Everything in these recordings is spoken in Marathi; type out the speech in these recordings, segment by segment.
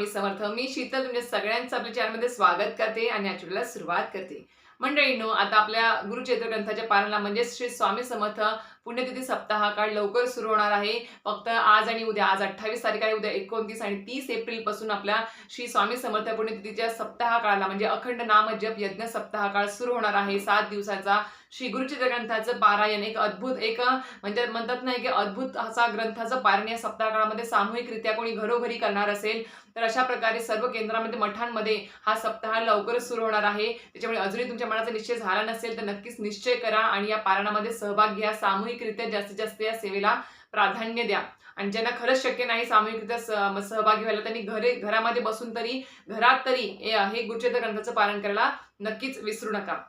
स्वामी समर्थ. मी शीतल तुमच्या सगळ्यांचं आपल्या चॅनलमध्ये स्वागत करते आणि आठवड्याला सुरुवात करते. मंडळीनो आता आपल्या गुरुचैत्र ग्रंथाच्या पारायणाला म्हणजे श्री स्वामी समर्थ पुण्यतिथी सप्ताह काळ लवकर सुरू होणार आहे. फक्त आज आणि उद्या आज अठ्ठावीस तारीख आहे उद्या एकोणतीस आणि तीस एप्रिलपासून आपल्या श्री स्वामी समर्थ पुण्यतिथीच्या सप्ताह काळाला म्हणजे अखंड नामजप यज्ञ सप्ताह काळ सुरू होणार आहे. सात दिवसाचा श्री गुरुचित्र ग्रंथाचं पारायण एक अद्भुत एक म्हणजे म्हणतात नाही की अद्भुत असा ग्रंथाचं पारायण या सप्ताहकाळामध्ये सामूहिकरित्या कोणी घरोघरी करणार असेल तर अशा प्रकारे सर्व केंद्रामध्ये मठांमध्ये हा सप्ताह लवकरच सुरू होणार आहे. त्याच्यामुळे अजूनही तुमच्या मनाचा निश्चय झाला नसेल तर नक्कीच निश्चय करा आणि या पारायणामध्ये सहभाग घ्या. सामूहिकरित्या जास्तीत जास्त या सेवेला प्राधान्य द्या. आणि ज्यांना खरंच शक्य नाही सामूहिकरित्या सहभागी व्हायला त्यांनी घरे घरामध्ये बसून तरी घरात तरी हे गुरुचित्र ग्रंथाचं पारायण करायला नक्कीच विसरू नका.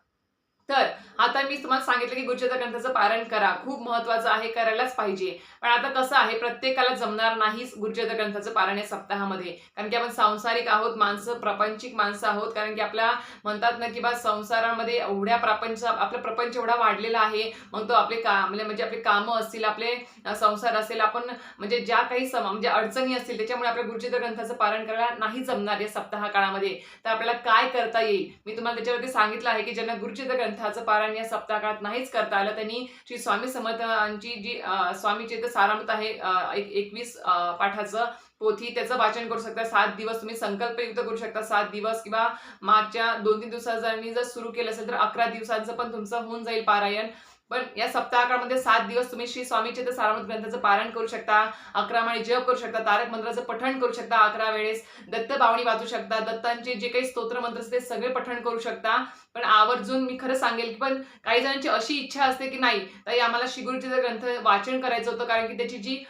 तर आता मी तुम्हाला सांगितलं की गुरुचरित्र ग्रंथाचं पारण करा. खूप महत्वाचं आहे करायलाच पाहिजे. पण आता कसं आहे प्रत्येकाला जमणार नाहीच गुरुचरित्र ग्रंथाचं पारण या सप्ताहामध्ये. कारण की आपण सांसारिक आहोत माणसं प्रपंचिक माणसं आहोत. कारण की आपल्या म्हणतात ना की बा संसारामध्ये एवढ्या प्रपंच आपला प्रपंच एवढा वाढलेला आहे. मग तो आपले का म्हणजे म्हणजे आपले कामं असतील आपले संसार असेल आपण म्हणजे ज्या काही सम म्हणजे अडचणी असतील त्याच्यामुळे आपल्या गुरुचरित्र ग्रंथाचं पारण करायला नाही जमणार या सप्ताह काळामध्ये. तर आपल्याला काय करता येईल? मी तुम्हाला त्याच्यावरती सांगितलं आहे की ज्यांना गुरुचरित्र ग्रंथाचं पारायण या सप्ताहात नाहीच करता आलं. त्यांनी श्री स्वामी समर्थांची जी स्वामीचे तर सारामृत आहे एक एकवीस पाठाचं पोथी त्याचं वाचन करू शकता. सात दिवस तुम्ही संकल्पयुक्त करू शकता. सात दिवस किंवा मागच्या दोन तीन दिवसांनी जर सुरू केलं असेल तर अकरा दिवसांचं पण तुमचं होऊन जाईल पारायण. पण या सप्ताहाकाळमध्ये सात दिवस तुम्ही श्री स्वामीचे तर सारामृत ग्रंथाचं पारण करू शकता अकरा माळी जप करू शकता तारक मंत्राचं पठण करू शकता अकरा वेळेस दत्त बावणी वाचू शकता दत्तांचे जे काही स्तोत्र मंत्र असते ते सगळे पठण करू शकता. पण आवर्जून मी खरं सांगेल की पण काही जणांची अशी इच्छा असते की नाही ताई आम्हाला श्रीगुरुचरित्र ग्रंथ वाचन करायचं होतं कारण की त्याची जी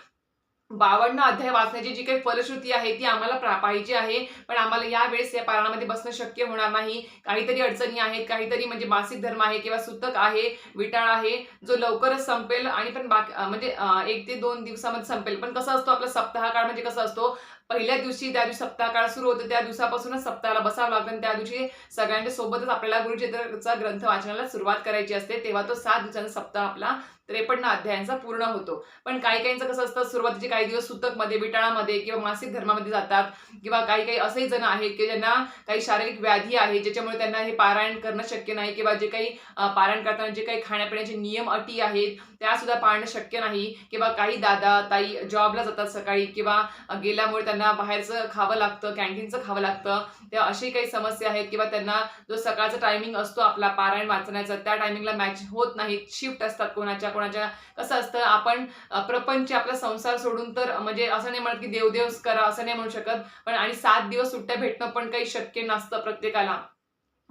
बावन्न अध्याय वाचण्याची जी काही फलश्रुती आहे ती आम्हाला पाहिजे आहे. पण आम्हाला या वेळेस या पारायणामध्ये बसणं शक्य होणार नाही. काहीतरी अडचणी आहेत काहीतरी म्हणजे मासिक धर्म आहे किंवा सुतक आहे विटाळ आहे जो लवकरच संपेल आणि पण बाकी म्हणजे एक ते दोन दिवसामध्ये संपेल. पण कसं असतो आपला सप्ताह काळ म्हणजे कसं असतो? पहिल्या दिवशी त्या दिवशी सप्ताह काळ सुरू होतो त्या दिवसापासूनच सप्ताहाला बसावं लागतं. त्या दिवशी सगळ्यांच्या सोबतच आपल्याला गुरुचरित्रचा ग्रंथ वाचनाला सुरुवात करायची असते. तेव्हा तो सात दिवसांचा सप्ताह आपला त्रेपन्न अध्यायांचा पूर्ण होतो. पण काही काहींचं कसं असतं सुरुवातीचे काही दिवस सुतकमध्ये विटाळामध्ये किंवा मासिक धर्मामध्ये जातात किंवा काही काही असेही जण आहेत की ज्यांना काही शारीरिक व्याधी आहे ज्याच्यामुळे त्यांना हे पारायण करणं शक्य नाही किंवा जे काही पारायण करताना जे काही खाण्यापिण्याचे नियम अटी आहेत त्या सुद्धा पाळणं शक्य नाही. किंवा काही दादा ताई जॉबला जातात सकाळी किंवा गेल्यामुळे त्यांना बाहेरचं खावं लागतं कॅन्टीनचं खावं लागतं. तेव्हा अशी काही समस्या आहेत किंवा त्यांना जो सकाळचा टायमिंग असतो आपला पारायण वाचण्याचा त्या टायमिंगला मॅच होत नाही. शिफ्ट असतात कोणाच्या कोणाच्या. कसं असतं आपण प्रपंच आपला संसार सोडून तर म्हणजे असं नाही म्हणत की देवदेव करा असं नाही म्हणू शकत. पण आणि सात दिवस सुट्ट्या भेटणं पण काही शक्य नसतं प्रत्येकाला.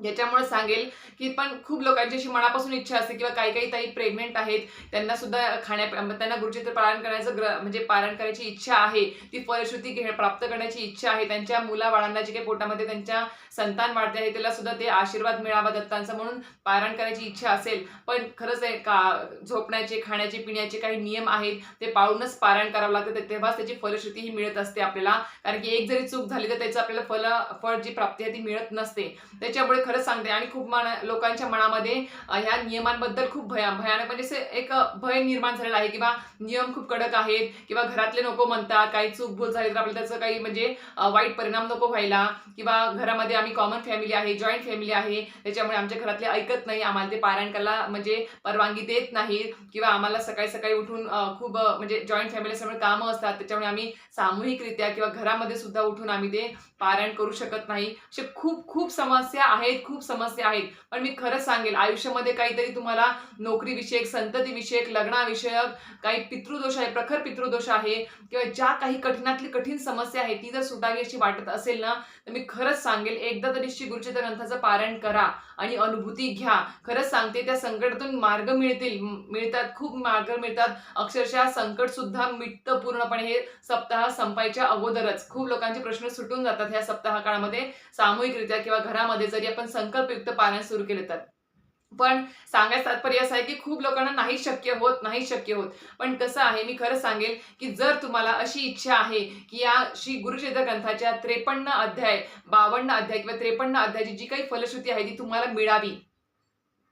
ज्याच्यामुळे सांगेल की पण खूप लोकांची अशी मनापासून इच्छा असते किंवा काही काही ताई प्रेग्नेंट आहेत त्यांना सुद्धा खाण्या त्यांना गुरुचित्र पालन करायचं ग्र म्हणजे पालन करायची इच्छा आहे ती फलश्रुती घे प्राप्त करण्याची इच्छा आहे त्यांच्या मुलाबाळांना जे काही पोटामध्ये त्यांच्या संतान वाढते आहे त्याला सुद्धा ते आशीर्वाद मिळावा दत्तांचा म्हणून पारण करायची इच्छा असेल. पण खरंच आहे का झोपण्याचे खाण्याचे पिण्याचे काही नियम आहेत ते पाळूनच पारायण करावं लागतं ते- तेव्हाच त्याची फलश्रुती ही मिळत असते आपल्याला. कारण की एक जरी चूक झाली तर त्याचं आपल्याला फल फळ जी प्राप्ती आहे ती मिळत नसते. त्याच्यामुळे खरंच सांगते. आणि खूप मन लोकांच्या मनामध्ये ह्या नियमांबद्दल खूप भया भयानक म्हणजे असे एक भय निर्माण झालेला आहे किंवा नियम खूप कडक आहेत किंवा घरातले नको म्हणतात काही चूक भूल झाली तर आपल्याला त्याचं काही म्हणजे वाईट परिणाम नको व्हायला किंवा घरामध्ये आम्ही कॉमन फॅमिली आहे जॉईंट फॅमिली आहे त्याच्यामुळे आमच्या घरातले ऐकत नाही आम्हाला ते पारायण करायला म्हणजे परवानगी देत नाही किंवा आम्हाला सकाळी सकाळी उठून खूप म्हणजे जॉईंट फॅमिली असल्यामुळे कामं असतात त्याच्यामुळे आम्ही सामूहिकरित्या किंवा घरामध्ये सुद्धा उठून आम्ही ते पारायण करू शकत नाही. असे खूप खूप समस्या आहेत खूप समस्या आहेत. पण मी खरंच सांगेल आयुष्यामध्ये काहीतरी तुम्हाला नोकरीविषयक संततीविषयक लग्नाविषयक काही पितृदोष आहे प्रखर पितृदोष आहे किंवा ज्या काही कठीणातली कठीण समस्या आहे ती जर सुटावी अशी वाटत असेल ना तर मी खरंच सांगेल एकदा तरी श्री गुरुचित्र ग्रंथाचं पारायण करा आणि अनुभूती घ्या. खरंच सांगते त्या संकटातून मार्ग मिळतील मिळतात खूप मार्ग मिळतात. अक्षरशः संकट सुद्धा मिटतं पूर्णपणे हे सप्ताह संपायच्या अगोदरच. खूप लोकांचे प्रश्न सुटून जातात ह्या सप्ताह काळामध्ये. सामूहिकरित्या किंवा घरामध्ये जरी आपण संकल्पयुक्त पारायण सुरू केले तर. पण सांगायचं तात्पर्य असं आहे की खूप लोकांना नाही शक्य होत नाही शक्य होत. पण कसं आहे मी खरं सांगेल की जर तुम्हाला अशी इच्छा आहे की या श्री गुरुचरित्र ग्रंथाच्या त्रेपन्न अध्याय बावन्न अध्याय किंवा त्रेपन्न अध्यायाची जी काही फलश्रुती आहे ती तुम्हाला मिळावी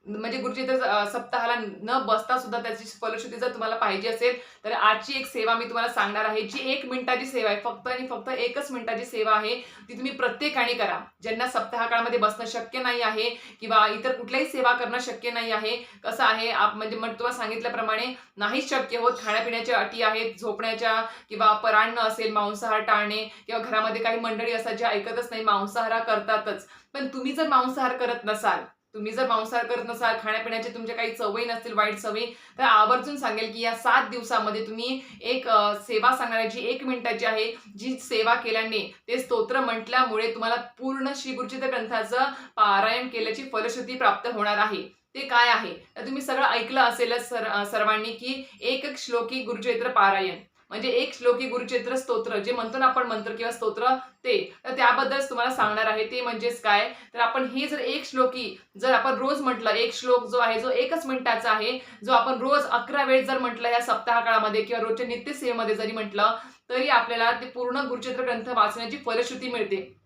म्हणजे गुरुजी तर सप्ताहाला न बसता सुद्धा त्याची फलश्रुती जर तुम्हाला पाहिजे असेल तर आजची एक सेवा मी तुम्हाला सांगणार आहे जी एक मिनिटाची सेवा आहे. फक्त आणि फक्त एकच मिनिटाची सेवा आहे ती तुम्ही प्रत्येकाने करा. ज्यांना सप्ताहाकाळामध्ये बसणं शक्य नाही आहे किंवा इतर कुठल्याही सेवा करणं शक्य नाही आहे कसं आहे आप म्हणजे मग तुम्हाला सांगितल्याप्रमाणे नाही शक्य होत खाण्यापिण्याच्या अटी आहेत झोपण्याच्या किंवा परान्न असेल मांसाहार टाळणे किंवा घरामध्ये काही मंडळी असतात जे ऐकतच नाही मांसाहार करतातच. पण तुम्ही जर मांसाहार करत नसाल तुम्ही जर मांसाहार करत नसाल खाण्यापिण्याचे तुमच्या काही सवयी नसतील वाईट सवयी तर आवर्जून सांगेल की या सात दिवसामध्ये तुम्ही एक सेवा सांगणार जी एक मिनिटाची आहे जी सेवा केल्याने ते स्तोत्र म्हटल्यामुळे तुम्हाला पूर्ण श्री गुरुचित्र ग्रंथाचं पारायण केल्याची फलश्रुती प्राप्त होणार आहे. ते काय आहे? तर तुम्ही सगळं ऐकलं असेलच सर सर्वांनी की एक एक श्लोकी गुरुचरित्र पारायण. म्हणजे एक श्लोकी गुरुचित्र स्तोत्र जे म्हणतो ना आपण मंत्र किंवा स्तोत्र ते. तर त्याबद्दलच तुम्हाला सांगणार आहे ते म्हणजेच काय? तर आपण हे जर एक श्लोकी जर आपण रोज म्हटलं एक श्लोक जो आहे जो एकच मिनिटाचा आहे जो आपण रोज अकरा वेळ जर म्हटलं या सप्ताहकाळामध्ये किंवा रोजच्या नित्यसेवेमध्ये जरी म्हटलं तरी आपल्याला ते पूर्ण गुरुचित्र ग्रंथ वाचण्याची फलश्रुती मिळते.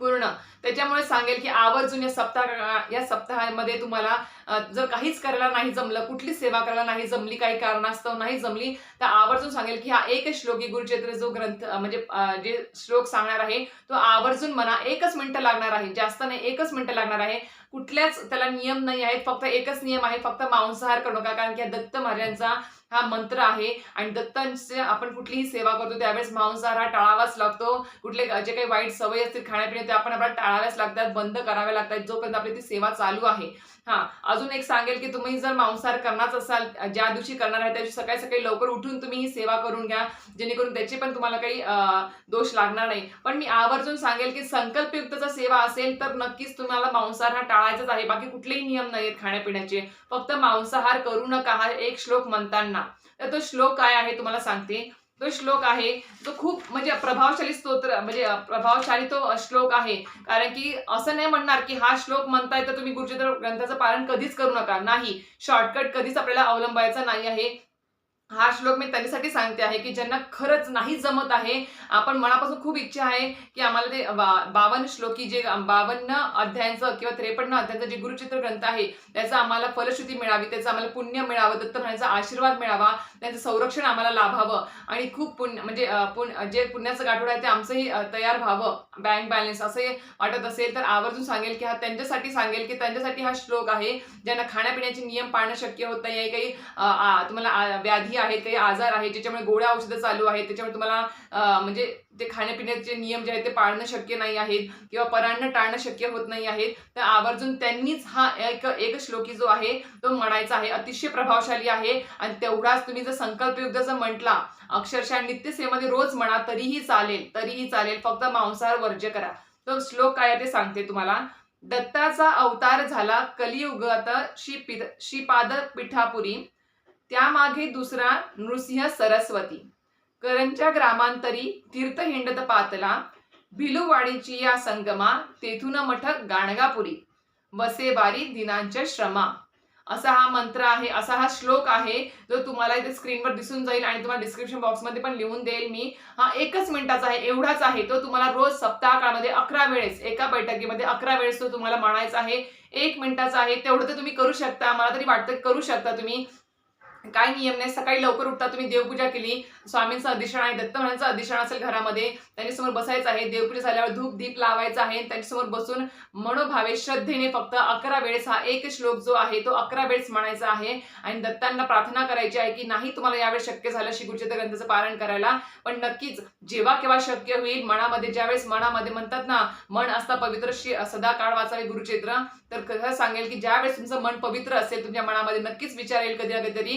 पूर्ण. त्याच्यामुळे सांगेल की आवर्जून या सप्ताह या सप्ताहामध्ये तुम्हाला जर काहीच करायला नाही जमलं कुठलीच सेवा करायला नाही जमली काही कारणास्तव नाही जमली तर आवर्जून सांगेल की हा एक श्लोकी गुरुचेत्र जो ग्रंथ म्हणजे जे श्लोक सांगणार आहे तो आवर्जून म्हणा एकच मिनिटं लागणार आहे जास्त नाही एकच मिनिटं लागणार आहे. कुठल्याच त्याला नियम नाही आहेत फक्त एकच नियम आहे फक्त मांसाहार करू नका कारण की हा दत्त महाराजांचा हा मंत्र आहे. आणि दत्तांचे आपण कुठलीही सेवा करतो त्यावेळेस मांसाहार हा टाळावाच लागतो. कुठले जे काही वाईट सवयी असतील खाण्यापिण्या ते आपण आपल्याला टाळाव्याच लागतात बंद कराव्या लागतात जोपर्यंत आपली ती सेवा चालू आहे. हा अजून एक सांगेल की तुम्ही जर मांसाहार करणारच असाल ज्या दिवशी करणार आहे त्या दिवशी सकाळी सकाळी लवकर उठून तुम्ही ही सेवा करून घ्या. जेणेकरून त्याचे पण तुम्हाला काही दोष लागणार नाही. पण मी आवर्जून सांगेल की संकल्पयुक्तचा सेवा असेल तर नक्कीच तुम्हाला मांसाहार हा टाळायचाच आहे. बाकी कुठलेही नियम नाही आहेत खाण्यापिण्याचे. फक्त मांसाहार करू नका हा एक श्लोक म्हणताना. तर तो श्लोक काय आहे तुम्हाला सांगते. तो श्लोक आहे तो खूप म्हणजे प्रभावशाली स्तोत्र म्हणजे प्रभावशाली तो श्लोक आहे. कारण की असं नाही म्हणणार की हा श्लोक म्हणताय तर तुम्ही गुरुचित्र ग्रंथाचं पालन कधीच करू नका. नाही. शॉर्टकट कधीच आपल्याला अवलंबायचा नाही आहे. हा श्लोक मी त्यांच्यासाठी सांगते आहे की ज्यांना खरंच नाही जमत आहे आपण मनापासून खूप इच्छा आहे की आम्हाला ते बा- बावन्न श्लोकी जे बावन्न अध्यायांचं किंवा त्रेपन्न अध्यायांचं जे गुरुचित्र ग्रंथ आहे त्याचा आम्हाला फलश्रुती मिळावी त्याचं आम्हाला पुण्य मिळावं दत्त महाराजांचा आशीर्वाद मिळावा त्यांचं संरक्षण आम्हाला लाभावं आणि खूप पुण्य म्हणजे पुण जे पुण्याचं गाठोड आहे ते आमचंही तयार व्हावं. बँक बॅलन्स असे वाटत असेल तर आवर्जून सांगेल की हा त्यांच्यासाठी सांगेल की त्यांच्यासाठी हा श्लोक आहे ज्यांना खाण्यापिण्याचे नियम पाळणं शक्य होत नाही आहे काही तुम्हाला आ- व्याधी आहेत काही आजार आहेत ज्याच्यामुळे गोळ्या औषधं चालू आहेत त्याच्यामुळे तुम्हाला म्हणजे ते खाण्यापिण्याचे नियम जे आहेत ते पाळणं शक्य नाही आहेत किंवा परांना टाळणं शक्य होत नाही आहेत. तर आवर्जून त्यांनीच हा एक एक श्लोकी जो आहे तो म्हणायचा आहे अतिशय प्रभावशाली आहे. आणि तेवढाच तुम्ही जर संकल्पयुक्त जर म्हटला अक्षरशः नित्यसेवेमध्ये रोज म्हणा तरीही चालेल तरीही चालेल. फक्त मांसाहार वर्ज्य करा. तो श्लोक काय आहे ते सांगते तुम्हाला. दत्ताचा अवतार झाला कलियुगात श्री श्रीपाद पिठापुरी त्यामागे दुसरा नृसिंह सरस्वती. करंच्या ग्रामांतरी तीर्थ हिंडत पातला. भिलुवाडीची या संगमा तेथून मठ गाणगापुरी. वसेवारी दिनांच्या श्रमा. असा हा मंत्र आहे असा हा श्लोक आहे जो तुम्हाला इथे स्क्रीनवर दिसून जाईल आणि तुम्हाला डिस्क्रिप्शन बॉक्समध्ये पण लिहून देईल मी. हा एकच मिनिटाचा आहे एवढाच आहे. तो तुम्हाला रोज सप्ताह काळामध्ये अकरा वेळेस एका बैठकीमध्ये अकरा वेळेस तो तुम्हाला म्हणायचा आहे. एक मिनिटाचा आहे तेवढं तर तुम्ही करू शकता मला तरी वाटतं करू शकता तुम्ही. काय नियम नाही. सकाळी लवकर उठता तुम्ही देवपूजा केली स्वामींचं अधिष्ठान आहे दत्त महाराजांचं अधिष्ठान असेल घरामध्ये त्यांच्यासमोर बसायचं आहे. देवपूजा झाल्यावर धूप दीप लावायचा आहे. त्यांच्यासमोर बसून मनोभावे श्रद्धेने फक्त अकरा वेळेस हा एक श्लोक जो आहे तो अकरा वेळेस म्हणायचा आहे. आणि दत्तांना प्रार्थना करायची आहे की नाही तुम्हाला यावेळेस शक्य झालं श्री ग्रंथाचं पारण करायला. पण नक्कीच जेव्हा केव्हा शक्य होईल मनामध्ये ज्यावेळेस मनामध्ये म्हणतात ना मन असता पवित्र श्री सदा काळ वाचावे गुरुचरित्र तर खरं सांगेल की ज्यावेळेस तुमचं मन पवित्र असेल तुमच्या मनामध्ये नक्कीच विचार येईल कधी ना कधीतरी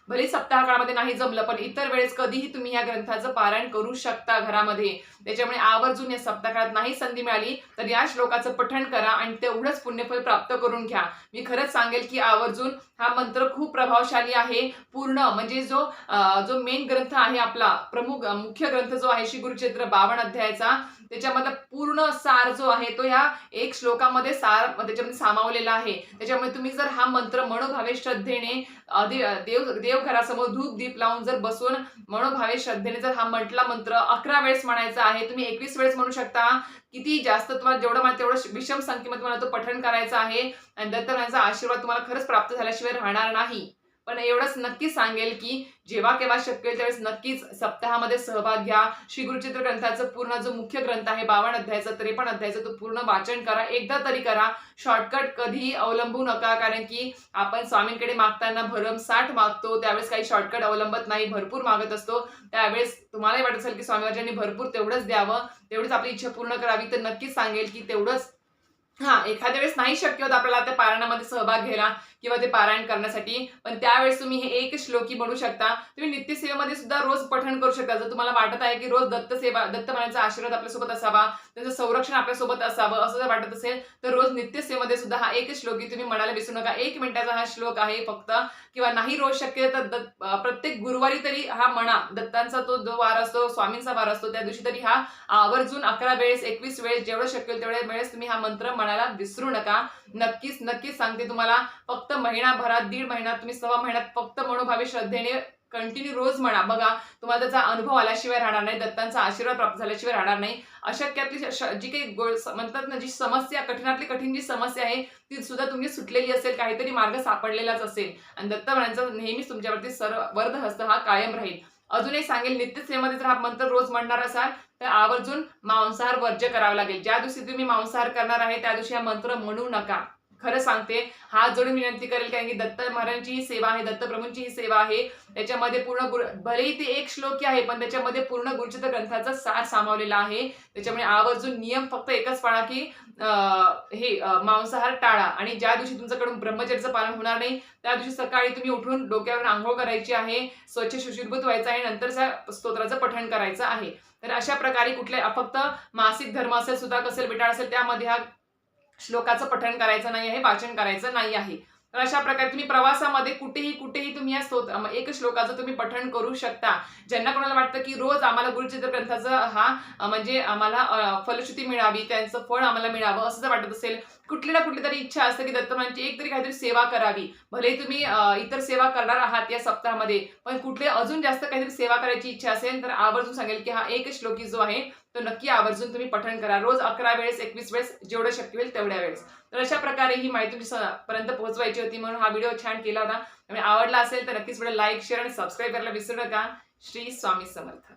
भले सप्ताह काळामध्ये नाही जमलं पण इतर वेळेस कधीही तुम्ही या ग्रंथाचं पारायण करू शकता घरामध्ये. त्याच्यामुळे आवर्जून या सप्ताहकाळात नाही संधी मिळाली तर या श्लोकाचं पठण करा आणि तेवढंच पुण्यफल प्राप्त करून घ्या. मी खरंच सांगेल की आवर्जून हा मंत्र खूप प्रभावशाली आहे. पूर्ण म्हणजे जो जो मेन ग्रंथ आहे आपला प्रमुख मुख्य ग्रंथ जो आहे श्री गुरुक्षेत्र बावन अध्यायाचा त्याच्यामध्ये पूर्ण सार जो आहे तो ह्या एक श्लोकामध्ये सार त्याच्यामध्ये सामावलेला आहे. त्याच्यामुळे तुम्ही जर हा मंत्र मनोभावे श्रद्धेने देव देव देवघरासमोर धूप दीप लावून जर बसून मनोभावे श्रद्धेने जर हा म्हटला मंत्र अकरा वेळेस म्हणायचा आहे तुम्ही एकवीस वेळेस म्हणू शकता. किती जास्त तुम्हाला जेवढं मला तेवढं विषम संख्येमध्ये तुम्हाला तो पठण करायचा आहे. आणि दत्तरायांचा आशीर्वाद तुम्हाला खरंच प्राप्त झाल्याशिवाय राहणार नाही. पण एवढंच नक्कीच सांगेल की जेव्हा केव्हा शक्य होईल त्यावेळेस नक्कीच सप्ताहामध्ये सहभाग घ्या. श्री गुरुचित्र ग्रंथाचा पूर्ण जो मुख्य ग्रंथ आहे बावन्न अध्यायाचा त्रेपन्न अध्यायाचा तो पूर्ण वाचन करा. एकदा तरी करा. शॉर्टकट कधीही अवलंबू नका कारण की आपण स्वामींकडे मागताना भरमसाठ मागतो त्यावेळेस काही शॉर्टकट अवलंबत नाही भरपूर मागत असतो. त्यावेळेस तुम्हालाही वाटत असेल की स्वामीवाजांनी भरपूर तेवढंच द्यावं तेवढीच आपली इच्छा पूर्ण करावी तर नक्कीच सांगेल की तेवढंच. हा एखाद्या वेळेस नाही शक्य होत आपल्याला त्या पारायणामध्ये सहभाग घ्यायला किंवा ते पारायण करण्यासाठी. पण त्यावेळेस तुम्ही हे एक श्लोकी म्हणू शकता. तुम्ही नित्यसेवेमध्ये सुद्धा रोज पठण करू शकता. जर तुम्हाला वाटत आहे की रोज दत्त सेवा दत्त आशीर्वाद आपल्यासोबत असावा त्यांचं संरक्षण आपल्यासोबत असावं असं जर वाटत असेल तर रोज नित्यसेवेमध्ये सुद्धा हा एक श्लोकी तुम्ही म्हणायला विसरू नका. एक मिनिटाचा हा श्लोक आहे फक्त. किंवा नाही रोज शक्य तर दत्त प्रत्येक गुरुवारी तरी हा म्हणा दत्तांचा तो जो वार असतो स्वामींचा वार असतो त्या दिवशी तरी हा आवर्जून अकरा वेळेस एकवीस वेळेस जेवढं शक्य तेवढ्या वेळेस तुम्ही हा मंत्र म्हणायला विसरू नका. नक्कीच नक्कीच सांगते तुम्हाला. फक्त महिनाभरात दीड महिन्यात तुम्ही सव्वा महिन्यात फक्त मनोभावी श्रद्धेने कंटिन्यू रोज म्हणा. बघा तुम्हाला त्याचा अनुभव आल्याशिवाय राहणार नाही दत्तांचा आशीर्वाद प्राप्त झाल्याशिवाय राहणार नाही. अशक्यातली जी काही म्हणतात ना जी समस्या कठीणातली कठीण जी समस्या आहे ती सुद्धा तुम्ही सुटलेली असेल काहीतरी मार्ग सापडलेलाच असेल. आणि दत्त म्हणायचा नेहमीच तुमच्यावरती सर्व वर्ध हस्त हा कायम राहील. अजूनही सांगेल नित्यसेवेमध्ये जर हा मंत्र रोज म्हणणार असाल तर आवर्जून मांसाहार वर्ज्य करावा लागेल. ज्या दिवशी तुम्ही मांसाहार करणार आहे त्या दिवशी हा मंत्र म्हणू नका. खरं सांगते हात जोडून विनंती करेल कारण की दत्त महाराजांची ही सेवा आहे दत्तप्रभूंची ही सेवा आहे. त्याच्यामध्ये पूर्ण गुरु भलेही ते एक श्लोकी आहे पण त्याच्यामध्ये पूर्ण गुरुचित्र ग्रंथाचा सार सामावलेला आहे. त्याच्यामुळे आवर्जून नियम फक्त एकच पाळा की हे मांसाहार टाळा. आणि ज्या दिवशी तुमच्याकडून ब्रह्मचर्याचं पालन होणार नाही त्या दिवशी सकाळी तुम्ही उठून डोक्यावर आंघोळ करायची आहे स्वच्छ सुशीर्भूत व्हायचं आहे नंतर स्तोत्राचं पठण करायचं आहे. तर अशा प्रकारे कुठल्या फक्त मासिक धर्म असेल सुद्धा कसेल बेटाळ असेल त्यामध्ये हा श्लोकाचं पठण करायचं नाही आहे वाचन करायचं नाही आहे. तर अशा प्रकारे तुम्ही प्रवासामध्ये कुठेही कुठेही तुम्ही या स्तोत्र एक श्लोकाचं तुम्ही पठण करू शकता. ज्यांना कोणाला वाटतं की रोज आम्हाला गुरुचित्र ग्रंथाचा हा म्हणजे आम्हाला फलश्रुती मिळावी त्यांचं फळ आम्हाला मिळावं असं जर वाटत असेल कुठली ना कुठली तरी इच्छा असते की दत्तमांची एक तरी काहीतरी सेवा करावी. भले तुम्ही इतर सेवा करणार आहात या सप्ताहामध्ये पण कुठले अजून जास्त काहीतरी सेवा करायची इच्छा असेल तर आवर्जून सांगेल की हा एक श्लोकी जो आहे तो नक्की आवर्जून तुम्ही पठण करा. रोज अकरा वेळेस एकवीस वेळेस जेवढं शक्य होईल तेवढ्या वेळेस. तर अशा प्रकारे ही माहिती पर्यंत पोहोचवायची होती म्हणून हा व्हिडिओ छान केला होता. आवडला असेल तर नक्कीच व्हिडिओ लाईक शेअर आणि सबस्क्राईब करायला विसरू नका. श्री स्वामी समर्थ.